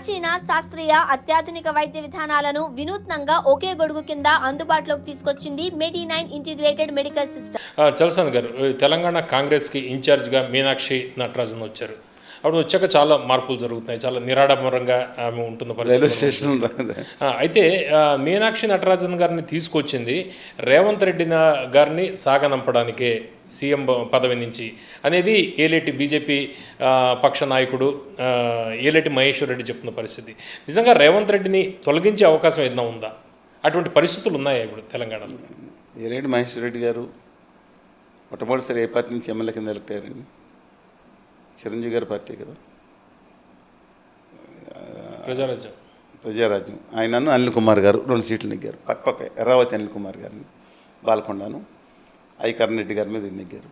ప్రాచీన శాస్త్రీయ అత్యాధునిక వైద్య విధానాలను వినూత్నంగా ఒకే గొడుగు కింద అందుబాటులోకి తీసుకొచ్చింది Medi nine integrated medical system. ఆ, చలసాని గారు ఈ తెలంగాణ కాంగ్రెస్కి ఇన్ఛార్జ్గా మీనాక్షి నటరాజన్ వచ్చారు. అప్పుడు వచ్చాక చాలా మార్పులు జరుగుతున్నాయి. చాలా నిరాడంబరంగా ఆమె ఉంటున్న రైల్వే పరిస్థితి అయితే మీనాక్షి నటరాజన్ గారిని తీసుకొచ్చింది రేవంత్ రెడ్డి గారిని సాగనంపడానికే సీఎం పదవి నుంచి. అనేది ఏలేటి బీజేపీ పక్ష నాయకుడు ఏలేటి మహేశ్వర్ రెడ్డి చెప్తున్న పరిస్థితి. నిజంగా రేవంత్ రెడ్డిని తొలగించే అవకాశం ఏదైనా ఉందా? అటువంటి పరిస్థితులు ఉన్నాయా ఇప్పుడు తెలంగాణలో? ఏరేటి మహేశ్వర రెడ్డి గారు మొట్టమొదటిసారి ఏ పార్టీ నుంచి ఎమ్మెల్యే కింద ఎలక్ట్ అయ్యారండి? చిరంజీవి గారి పార్టీ కదా? ప్రజారాజ్యం. ప్రజారాజ్యం. ఆయనను అనిల్ కుమార్ గారు రెండు సీట్లు నెగ్గారు. పక్క పక్క ఎర్రావతి అనిల్ కుమార్ గారిని బాలకొండాను ఐ కరణ్ రెడ్డి గారి మీద నెగ్గారు.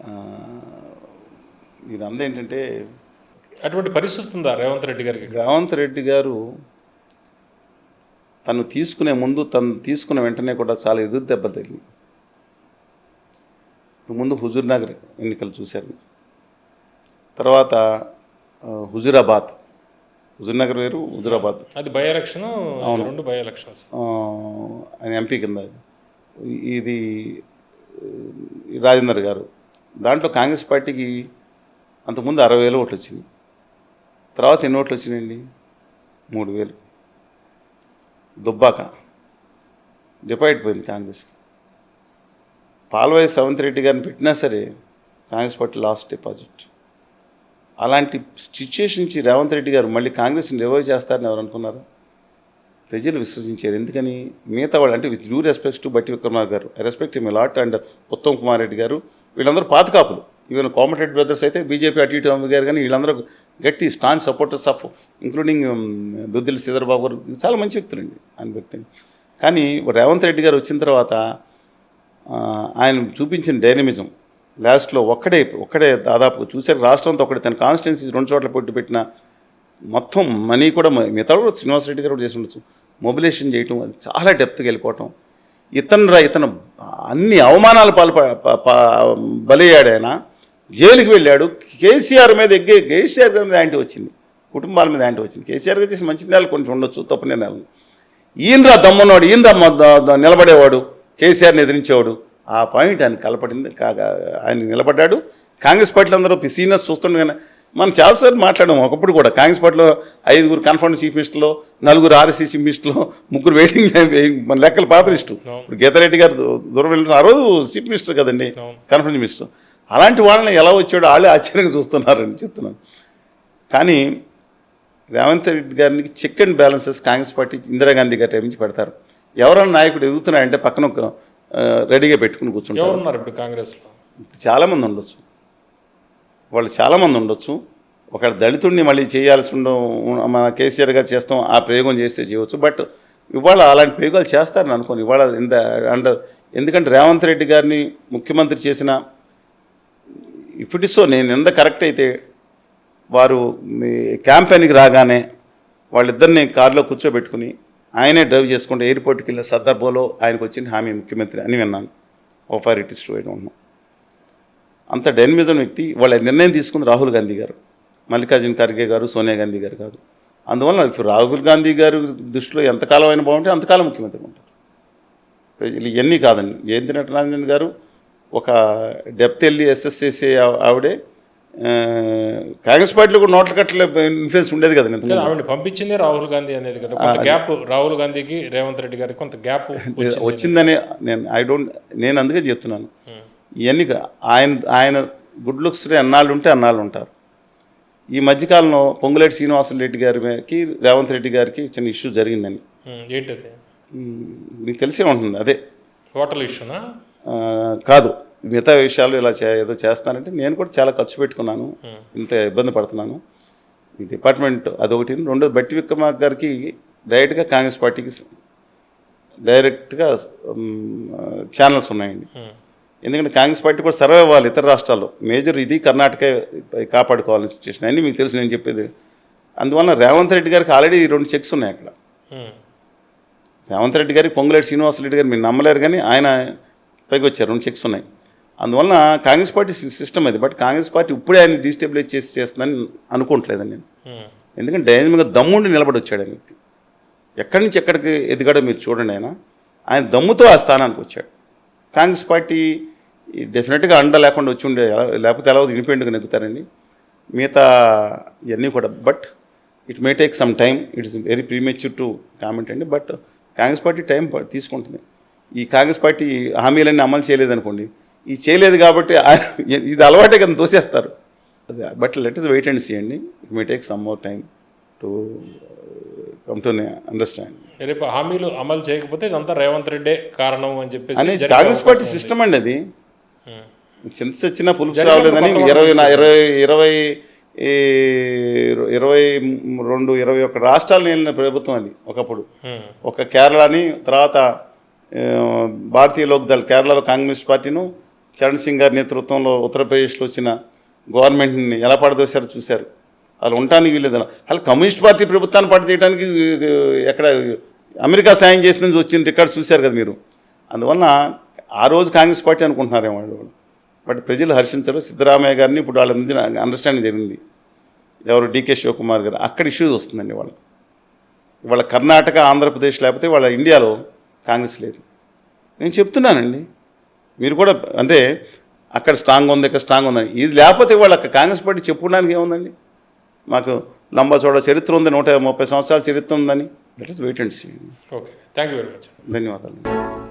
ఆ, దీని ఏంటంటే అటువంటి పరిస్థితి ఉందా రేవంత్ రెడ్డి గారికి? రేవంత్ రెడ్డి గారు తను తీసుకునే ముందు తను తీసుకున్న వెంటనే కూడా చాలా ఎదురు దెబ్బ తగిలింది ముందు హుజూర్ నగర్ ఎన్నికలు చూశారు. తర్వాత హుజూరాబాద్. హుజూర్ నగర్ వేరు హుజూరాబాద్. అది బై ఎలక్షన్ రెండు బై ఎలక్షన్స్ ఆయన ఎంపీ కింద ఇది రాజేందర్ గారు. దాంట్లో కాంగ్రెస్ పార్టీకి అంతకుముందు అరవై వేలు ఓట్లు వచ్చినాయి. తర్వాత ఎన్ని ఓట్లు వచ్చినాయండి? మూడు వేలు. దుబ్బాక. డిపాయిట్ పోయింది కాంగ్రెస్కి. పాల్వాయి సెవెంత్ రెడ్డి గారిని పెట్టినా సరే కాంగ్రెస్ పార్టీ లాస్ట్ డిపాజిట్. అలాంటి సిచ్యుయేషన్ నుంచి రేవంత్ రెడ్డి గారు మళ్ళీ కాంగ్రెస్ని రివైవ్ చేస్తారని ఎవరు అనుకున్నారు? ప్రజలు విశ్వసించారు. ఎందుకని? మిగతా వాళ్ళు అంటే with due respects to Bhatti Vikramarka గారు respect me lot and Uttam Kumar Reddy గారు వీళ్ళందరూ పాతకాపులు ఈవెన్ కోమటిరెడ్డి బ్రదర్స్ అయితే బీజేపీ అటు ఇటు అమ్మ గారు కానీ వీళ్ళందరూ గట్టి staunch supporters of including Duddilla Sridhar Babu గారు. చాలా మంచి వ్యక్తులండి ఆయన వ్యక్తి. కానీ రేవంత్ రెడ్డి గారు వచ్చిన తర్వాత ఆయన చూపించిన డైనమిజం లాస్ట్లో ఒక్కడే ఒక్కడే దాదాపు చూసారు రాష్ట్రంతో ఒకటి తన కాన్స్టిట్యున్సీ రెండు చోట్ల పోటీ పెట్టిన మొత్తం మనీ కూడా మిగతా కూడా శ్రీనివాస్ రెడ్డి గారు కూడా చేసి ఉండొచ్చు. మొబిలైజేషన్ చేయటం అది చాలా డెప్త్కి వెళ్ళిపోవటం. ఇతను రా ఇతను అన్ని అవమానాలు పాలు బలయ్యాడు ఆయన. జైలుకి వెళ్ళాడు. కేసీఆర్ మీద ఎగ్గే కేసీఆర్ గారి మీద యాంటీ వచ్చింది. కుటుంబాల మీద యాంటీ వచ్చింది. కేసీఆర్ గారు చేసి మంచి నెలలు కొంచెం ఉండొచ్చు తప్పు నిర్ణయాలు. ఈయనరా దమ్మున్నవాడు ఈయనరా మ- నిలబడేవాడు. కేసీఆర్ని ఎదిరించేవాడు. ఆ పాయింట్ ఆయన కలపడింది కాగా ఆయన నిలబడ్డాడు. కాంగ్రెస్ పార్టీలో అందరూ సీనియర్స్ చూస్తుండగానే మనం చాలాసార్లు మాట్లాడాము ఒకప్పుడు కూడా. కాంగ్రెస్ పార్టీలో ఐదుగురు కన్ఫర్మ్ చీఫ్ మినిస్టర్లో నలుగురు ఆర్ఎస్సీ చీఫ్ మినిస్టర్లో ముగ్గురు వెయిటింగ్ మన లెక్కలు పాత్రిస్టు. ఇప్పుడు గీతారెడ్డి గారు దూరం వెళ్ళిన ఆ రోజు చీఫ్ మినిస్టర్ కదండి కన్ఫరెన్స్ మినిస్టర్. అలాంటి వాళ్ళని ఎలా వచ్చాడో వాళ్ళే ఆశ్చర్యంగా చూస్తున్నారని చెప్తున్నాను. కానీ రేవంత్ రెడ్డి గారికి check and balances Congress party Indira Gandhi గారి టైం నుంచి పెడతారు. ఎవరైనా నాయకుడు ఎదుగుతున్నాయంటే పక్కన ఒక రెడీగా పెట్టుకుని కూర్చుంటారు. ఇప్పుడు కాంగ్రెస్లో? చాలామంది ఉండొచ్చు. వాళ్ళు చాలామంది ఉండొచ్చు. ఒక దళితుడిని మళ్ళీ చేయాల్సి ఉండ మన కేసీఆర్ గారు చేస్తాం ఆ ప్రయోగం చేస్తే చేయవచ్చు. బట్ ఇవాళ అలాంటి ప్రయోగాలు చేస్తారని అనుకోని. ఇవాళ ఇంత అండ్ ఎందుకంటే రేవంత్ రెడ్డి గారిని ముఖ్యమంత్రి చేసిన ఇఫ్ ఇట్ ఇస్ సో నేను ఎంత కరెక్ట్ అయితే వారు మీ క్యాంపెయిన్కి రాగానే వాళ్ళిద్దరిని కారులో కూర్చోబెట్టుకుని ఆయనే డ్రైవ్ చేసుకుంటే ఎయిర్పోర్ట్కి వెళ్ళిన సందర్భంలో ఆయనకు వచ్చిన హామీ ముఖ్యమంత్రి అని విన్నాను. ఓఫర్ ఇట్ ఇస్ టు అంత డైనమిజం వ్యక్తి వాళ్ళ నిర్ణయం తీసుకుంది రాహుల్ గాంధీ గారు. మల్లికార్జున ఖర్గే గారు సోనియా గాంధీ గారు కాదు. అందువల్ల ఇప్పుడు రాహుల్ గాంధీ గారు దృష్టిలో ఎంతకాలం అయినా బాగుంటే అంతకాలం ముఖ్యమంత్రి ఉంటారు. ప్రజలు ఇవన్నీ కాదండి. జయంతి నటరాజన్ గారు ఒక డెప్త్ వెళ్ళి ఎస్ఎస్ చేసే ఆవిడే కాంగ్రెస్ పార్టీలో కూడా నోట్ల కట్టలే ఇన్ఫ్లుయెన్స్ ఉండేది కదా. ఆవిడ పంపించిందే రాహుల్ గాంధీ అనేది కదా. కొంత గ్యాప్ రాహుల్ గాంధీకి రేవంత్ రెడ్డి గారికి కొంత గ్యాప్ వచ్చిందని నేను ఐ డోంట్ నేను అందుకే చెప్తున్నాను. ఇవన్నీ ఆయన ఆయన గుడ్ లుక్స్ ఎన్నాళ్ళు ఉంటే అన్నాళ్ళు ఉంటారు. ఈ మధ్యకాలంలో పొంగులేటి శ్రీనివాసరెడ్డి గారికి రేవంత్ రెడ్డి గారికి చిన్న ఇష్యూ జరిగిందని. ఏంటది? మీకు తెలిసే ఉంటుంది అదే. హోటల్ ఇష్యూనా కాదు. మిగతా విషయాలు ఇలా చే ఏదో చేస్తానంటే నేను కూడా చాలా ఖర్చు పెట్టుకున్నాను. ఇంత ఇబ్బంది పడుతున్నాను. ఈ డిపార్ట్మెంట్ అదొకటి. రెండు బట్టి విక్రమార్క గారికి డైరెక్ట్గా కాంగ్రెస్ పార్టీకి డైరెక్ట్గా ఛానల్స్ ఉన్నాయండి. ఎందుకంటే కాంగ్రెస్ పార్టీ కూడా సర్వే అవ్వాలి ఇతర రాష్ట్రాల్లో. మేజర్ ఇది కర్ణాటక కాపాడుకోవాలని సిచ్యువేషన్ అన్నీ మీకు తెలుసు నేను చెప్పేది. అందువల్ల రేవంత్ రెడ్డి గారికి ఆల్రెడీ రెండు చెక్స్ ఉన్నాయి అక్కడ. రేవంత్ రెడ్డి గారికి పొంగులేటి శ్రీనివాసరెడ్డి గారు మీరు నమ్మలేరు కానీ ఆయన పైకి వచ్చారు. రెండు చెక్స్ ఉన్నాయి. అందువలన కాంగ్రెస్ పార్టీ సిస్టమ్ అది. బట్ కాంగ్రెస్ పార్టీ ఇప్పుడే ఆయన డిస్టెబిలైజ్ చేసి చేస్తుందని అనుకోవట్లేదండి నేను. ఉమ్. ఎందుకంటే డైనమిక్గా దమ్ముండి నిలబడి వచ్చాడు ఆయన వ్యక్తి. ఎక్కడి నుంచి ఎక్కడికి ఎదిగాడో మీరు చూడండి ఆయన. ఆయన దమ్ముతో ఆ స్థానానికి వచ్చాడు. కాంగ్రెస్ పార్టీ డెఫినెట్గా అండ లేకుండా వచ్చి ఉండే లేకపోతే ఎలా ఇండిపెండెంట్గా నెగ్గుతారండి. మిగతా ఇవన్నీ కూడా. But it may take some time. It is very premature to comment అండి. బట్ కాంగ్రెస్ పార్టీ టైం తీసుకుంటుంది. ఈ కాంగ్రెస్ పార్టీ హామీలన్నీ అమలు చేయలేదనుకోండి ఈ చేయలేదు కాబట్టి ఇది అలవాటే కదా తోసేస్తారు but let us wait and see అండి it may take some more time to come to understand రేపు హామీలు అమలు చేయకపోతే ఇదంతా రేవంత్ రెడ్డే కారణం అని చెప్పేసి కాంగ్రెస్ పార్టీ. సిస్టమ్ అండి అది. చింత చచ్చిన పులుపు రావలేదని ఇరవై. ఇరవై ఇరవై ఇరవై రెండు ఇరవై ఒక్క రాష్ట్రాలు నేను ప్రభుత్వం అది ఒకప్పుడు. ఒక కేరళని తర్వాత భారతీయ లోక్దళ్ కేరళలో కాంగ్రెస్ పార్టీను చరణ్ సింగ్ గారి నేతృత్వంలో ఉత్తరప్రదేశ్లో వచ్చిన గవర్నమెంట్ని ఎలా పడదోశారో చూశారు. వాళ్ళు ఉండటానికి వీలేదు అలా కమ్యూనిస్ట్ పార్టీ ప్రభుత్వాన్ని పాటు చేయడానికి ఎక్కడ అమెరికా సాయం చేసిన వచ్చిన రికార్డు చూశారు కదా మీరు. అందువలన ఆ రోజు కాంగ్రెస్ పార్టీ అనుకుంటున్నారేమో వాళ్ళు. బట్ ప్రజలు హర్షించరు. సిద్ధరామయ్య గారిని ఇప్పుడు వాళ్ళ నుంచి అండర్స్టాండింగ్ జరిగింది. ఎవరు? డీకే శివకుమార్ గారు. అక్కడ ఇష్యూస్ వస్తుందండి వాళ్ళు ఇవాళ కర్ణాటక ఆంధ్రప్రదేశ్ లేకపోతే వాళ్ళ ఇండియాలో కాంగ్రెస్ లేదు. నేను చెప్తున్నానండి. మీరు కూడా అంటే అక్కడ స్ట్రాంగ్ ఉంది ఇక్కడ స్ట్రాంగ్ ఉందని. ఇది లేకపోతే వాళ్ళు అక్కడ కాంగ్రెస్ పార్టీ చెప్పుకోవడానికి ఏముందండి? మాకు లంబాచోడ చరిత్ర ఉంది నూట ముప్పై సంవత్సరాల చరిత్ర ఉందని. Let us wait and see okay thank you very much ధన్యవాదాలు.